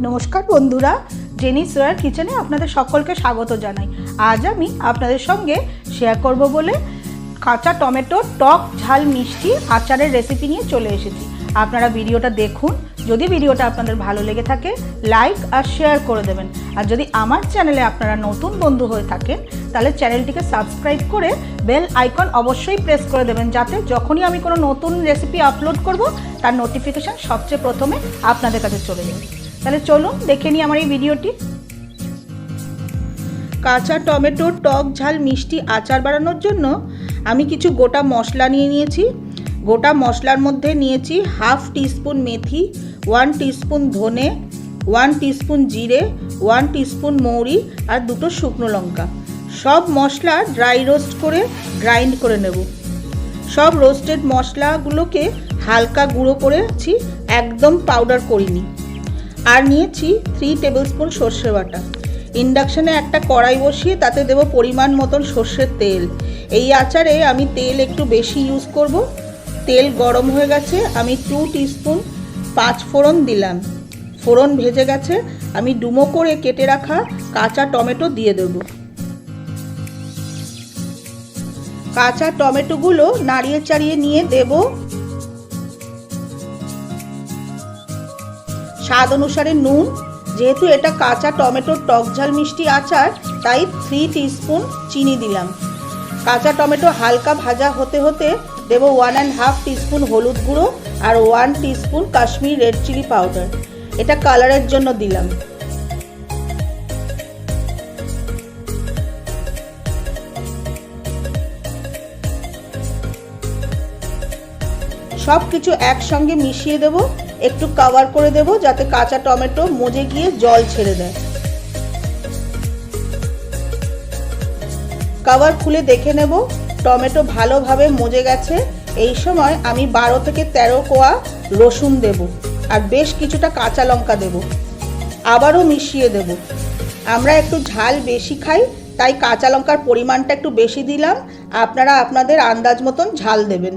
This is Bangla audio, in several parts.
নমস্কার বন্ধুরা জেনি সোয়ার কিচেনে আপনাদের সকলকে স্বাগত জানাই। আজ আমি আপনাদের সঙ্গে শেয়ার করব বলে কাঁচা টমেটো, টক, ঝাল, মিষ্টি আচারের রেসিপি নিয়ে চলে এসেছি। আপনারা ভিডিওটা দেখুন, যদি ভিডিওটা আপনাদের ভালো লেগে থাকে লাইক আর শেয়ার করে দেবেন। আর যদি আমার চ্যানেলে আপনারা নতুন বন্ধু হয়ে থাকেন, তাহলে চ্যানেলটিকে সাবস্ক্রাইব করে বেল আইকন অবশ্যই প্রেস করে দেবেন, যাতে যখনই আমি কোনো নতুন রেসিপি আপলোড করব, তার নোটিফিকেশান সবচেয়ে প্রথমে আপনাদের কাছে চলে যাবে তাহলে চলুন, দেখে নিই আমার এই ভিডিওটি। কাঁচা টমেটো, টক ঝাল, মিষ্টি আচার বানানোর জন্য আমি কিছু গোটা মশলা নিয়ে নিয়েছি। গোটা মশলার মধ্যে নিয়েছি হাফ টিস্পুন মেথি, ওয়ান টিস্পুন ধনে, ওয়ান টিস্পুন জিরে, ওয়ান টিস্পুন মৌরি আর দুটো শুকনো লঙ্কা। সব মশলা ড্রাই রোস্ট করে গ্রাইন্ড করে নেব। সব রোস্টেড মশলাগুলোকে হালকা গুঁড়ো করেছি, একদম পাউডার করিনি। আর নিয়েছি থ্রি টেবিল স্পুন সর্ষে বাটা। ইন্ডাকশানে একটা কড়াই বসিয়ে তাতে দেব পরিমাণ মতন সর্ষের তেল। এই আচারে আমি তেল একটু বেশি ইউজ করব। তেল গরম হয়ে গেছে, আমি টু টিস্পুন পাঁচ ফোড়ন দিলাম। ফোড়ন ভেজে গেছে, আমি ডুমো করে কেটে রাখা কাঁচা টমেটো দিয়ে দেবো। কাঁচা টমেটোগুলো নাড়িয়ে চাড়িয়ে নিয়ে দেবো স্বাদ অনুসারে নুন। যেহেতু এটা কাঁচা টমেটোর টক ঝাল মিষ্টি আচার, তাই থ্রি টিস্পুন চিনি দিলাম। কাঁচা টমেটো হালকা ভাজা হতে হতে দেবো ওয়ান অ্যান্ড হাফ টিস্পুন হলুদ গুঁড়ো আর one teaspoon Kashmir red chilli powder এটা কালারের জন্য দিলাম। সব কিছু একসঙ্গে মিশিয়ে দেব। একটু কভার করে দেব যাতে কাঁচা টমেটো মজে গিয়ে জল ছেড়ে দেয়। কভার খুলে দেখে নেব টমেটো ভালোভাবে মজে গেছে। এই সময় আমি বারো থেকে তেরো কোয়া রসুন দেব আর বেশ কিছুটা কাঁচা লঙ্কা দেব। আবারও মিশিয়ে দেব। আমরা একটু ঝাল বেশি খাই, তাই কাঁচা লঙ্কার পরিমাণটা একটু বেশি দিলাম। আপনারা আপনাদের আন্দাজ মতন ঝাল দেবেন।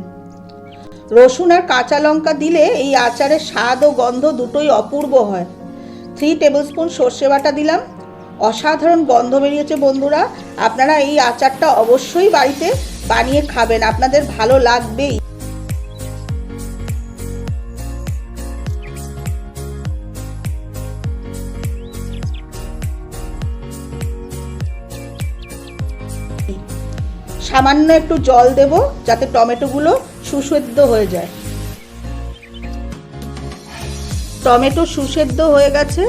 রসুন আর কাঁচা লঙ্কা দিলে এই আচারের স্বাদ ও গন্ধ দুটোই অপূর্ব হয়। থ্রি টেবিলস্পুন সর্ষে বাটা দিলাম। অসাধারণ গন্ধ বেরিয়েছে বন্ধুরা। আপনারা এই আচারটা অবশ্যই বাড়িতে বানিয়ে খাবেন। আপনাদের ভালো লাগবেই। সামান্য একটু জল দেব, যাতে টমেটোগুলো সুসেদ্ধ হয়ে যায়। টমেটো সুসেদ্ধ হয়ে গেছে।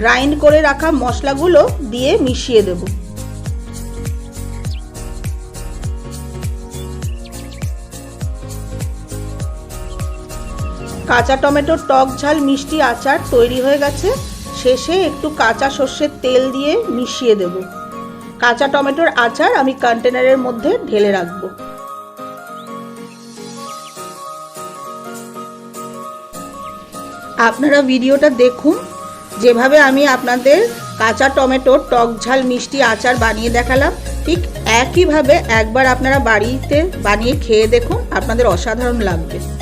গ্রাইন্ড করে রাখা মশলাগুলো দিয়ে মিশিয়ে দেব। কাঁচা টমেটোর টক ঝাল মিষ্টি আচার তৈরি হয়ে গেছে। শেষে একটু কাঁচা সর্ষের তেল দিয়ে মিশিয়ে দেব। কাঁচা টমেটোর আচার আমি কন্টেনারের মধ্যে ঢেলে রাখব। আপনারা ভিডিওটা দেখুন। যেভাবে আমি আপনাদের কাঁচা টমেটো, টক ঝাল, মিষ্টি আচার বানিয়ে দেখালাম, ঠিক একইভাবে একবার আপনারা বাড়িতে বানিয়ে খেয়ে দেখুন, আপনাদের অসাধারণ লাগবে।